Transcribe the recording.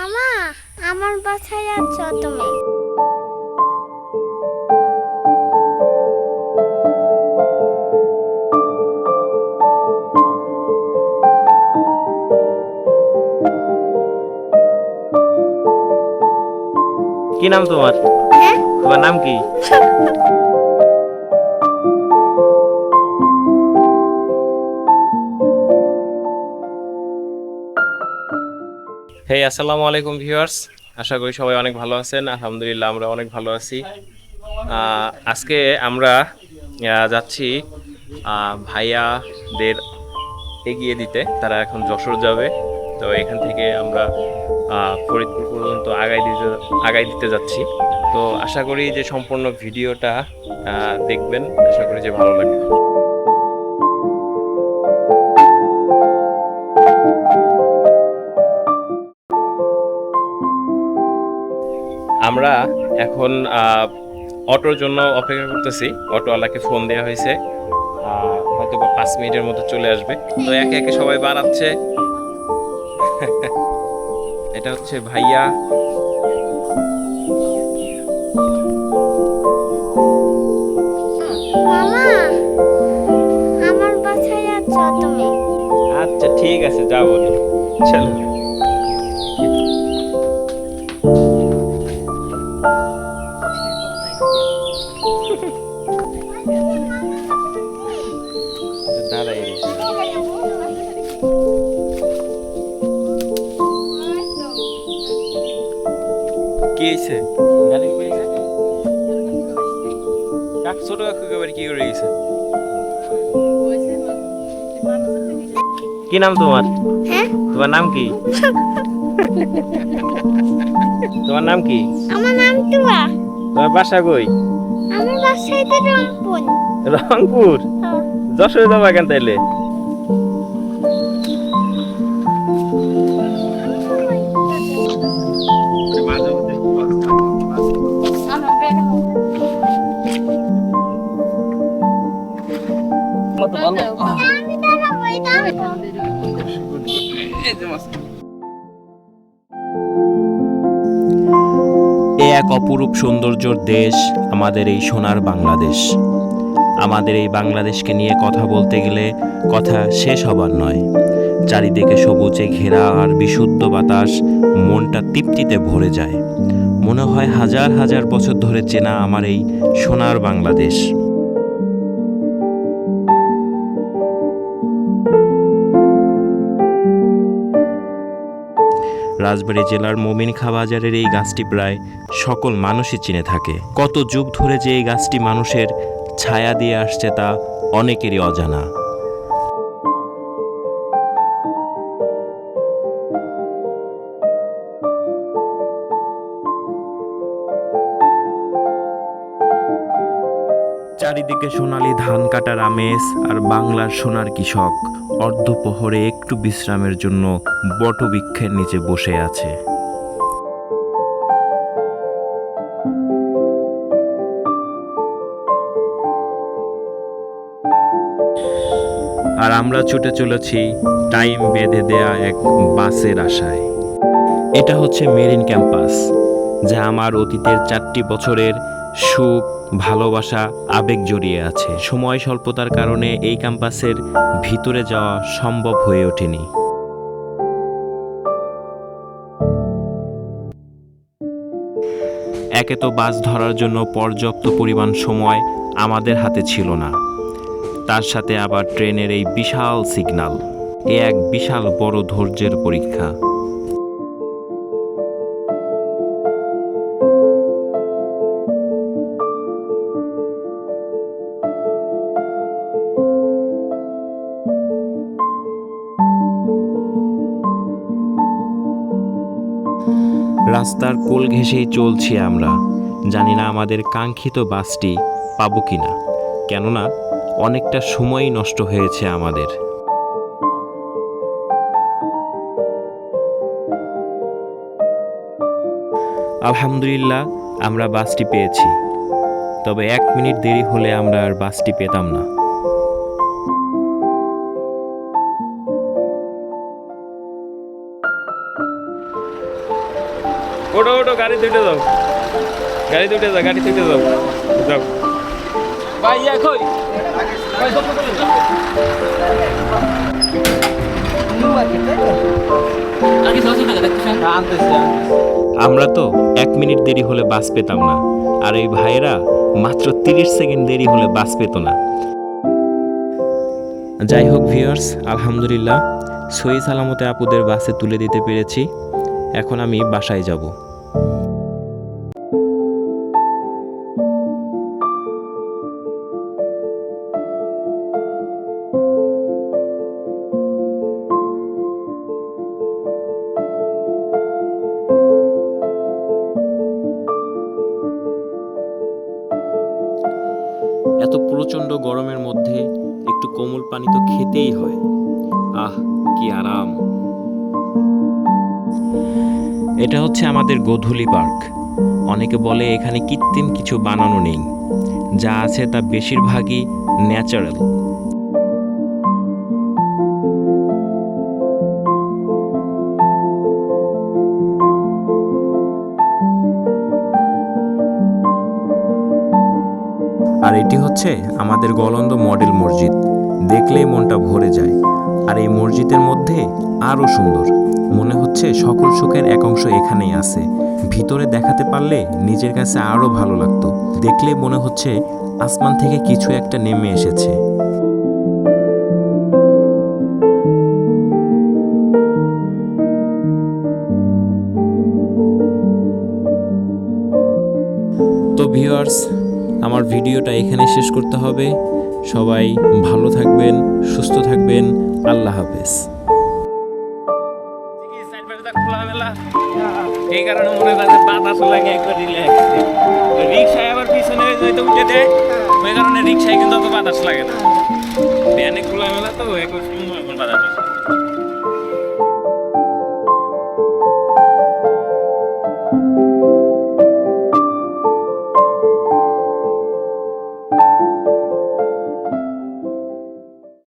মামা আমার বাসায় আছো তুমি কি নাম তোমার? হ্যাঁ? তোমার নাম কি? হেই আসসালামু আলাইকুম ভিউয়ার্স আশা করি সবাই অনেক ভালো আছেন। আলহামদুলিল্লাহ, আমরা অনেক ভালো আছি। আজকে আমরা যাচ্ছি ভাইয়াদের এগিয়ে দিতে। তারা এখন যশোর যাবে। তো এখান থেকে আমরা ফরিদপুর পর্যন্ত আগাই দিতে আগাই দিতে যাচ্ছি। তো আশা করি যে সম্পূর্ণ ভিডিওটা দেখবেন। আশা করি যে ভালো লাগবে। আমরা এখন অটোর জন্য অপেক্ষা করতেছি। অটোওয়ালাকে ফোন দেওয়া হয়েছে। হয়তো বা পাঁচ মিনিটের মধ্যে চলে আসবে। তো একে একে সবাই বাড়াচ্ছে। এটা হচ্ছে ভাইয়া। আচ্ছা ঠিক আছে যাব। চলো। কি হয়েছে গাড়ি কি হয়েছে ছোট কাকু একেবারে কি করে গেছে কি নাম তোমার? হ্যাঁ? তোমার নাম কি? তোমার নাম কি? আমার নাম টুয়া তোমার বাসা কই? আমার বাসায় তো রংপুর। রংপুর? হ্যাঁ। যশোরে যাবা কেন তাইলে? এক অপরূপ সৌন্দর্যর দেশ আমাদের এই সোনার বাংলাদেশ। আমাদের এই বাংলাদেশকে নিয়ে কথা বলতে গেলে কথা শেষ হবার নয়। চারিদিকে সবুজে ঘেরা আর বিশুদ্ধ বাতাস মনটা তৃপ্তিতে ভরে যায়। মনে হয় হাজার হাজার বছর ধরে চেনা আমার এই সোনার বাংলাদেশ। রাজবাড়ী জেলার মোমিনখা বাজারের এই গাছটি প্রায় সকল মানুষই চিনে থাকে। কত যুগ ধরে যে এই গাছটি মানুষের ছায়া দিয়ে আসছে তা অনেকেরই অজানা। চারিদিকে সোনালি ধান কাটার আমেজ আর বাংলার সোনার কৃষক অর্ধপহরে একটু বিশ্রামের জন্য বটবৃক্ষের নিচে বসে আছে। আর আমরা ছুটে চলেছি টাইম বেঁধে দেয়া এক বাসের আশায়। এটা হচ্ছে মেরিন ক্যাম্পাস, যা আমার অতীতের চারটি বছরের সুখ, ভালোবাসা, আবেগ জড়িয়ে আছে। সময় স্বল্পতার কারণে এই ক্যাম্পাসের ভিতরে যাওয়া সম্ভব হয়ে ওঠেনি। একে তো বাস ধরার জন্য পর্যাপ্ত পরিমাণ সময় আমাদের হাতে ছিল না। তার সাথে আবার ট্রেনের এই বিশাল সিগন্যাল এ এক বিশাল বড় ধৈর্যের পরীক্ষা। রাস্তার কোল ঘেঁষেই চলছি আমরা। জানি না আমাদের কাঙ্ক্ষিত বাসটি পাবো কিনা। কেননা, অনেকটা সময়ই নষ্ট হয়েছে আমাদের। আলহামদুলিল্লাহ, আমরা বাসটি পেয়েছি। তবে এক মিনিট দেরি হলে আমরা আর বাসটি পেতাম না। ওটো ওটো গাড়ি দুইটা যাও। গাড়ি দুইটা যাও গাড়ি দুইটা যাও। যাও। ভাইয়া কই ভাই সব করে আমরা তো এক মিনিট দেরি হলে বাস পেতাম না আর এই ভাইয়েরা মাত্র তিরিশ সেকেন্ড দেরি হলে বাস পেত না। যাই হোক ভিউয়ার্স আলহামদুলিল্লাহ সই সালামতে আপুদের বাসে তুলে দিতে পেরেছি। এখন আমি বাসায় যাব। এত প্রচণ্ড গরমের মধ্যে একটু কোমল পানি তো খেতেই হয়। আহ, কি আরাম। এটা হচ্ছে আমাদের গোধূলি পার্ক। অনেকে বলে এখানে কৃত্রিম কিছু বানানো নেই। যা আছে তা বেশিরভাগই ন্যাচারাল। আর এটি হচ্ছে আমাদের গলন্দ মডেল মসজিদ। দেখলেই মনটা ভরে যায়। আর এই মসজিদের মধ্যে আরও সুন্দর। মনে হচ্ছে সকল সুখের এক অংশ এখানেই আছে। ভিতরে দেখাতে পারলে নিজের কাছে আরও ভালো লাগতো। দেখলে মনে হচ্ছে আসমান থেকে কিছু একটা নেমে এসেছে। তো ভিউয়ার্স আমার ভিডিওটা এখানে শেষ করতে হবে। সবাই ভালো থাকবেন, সুস্থ থাকবেন। আল্লাহ হাফেজ। এই কারণে মনে হয় বাতাস লাগে একবার রিল্যাক্স রিক্সায় আবার পিছনে হয়তো উঠে দেয়। ওই কারণে রিক্সায় কিন্তু অত বাতাস লাগে না। ভ্যানে খোলামেলা তো একবার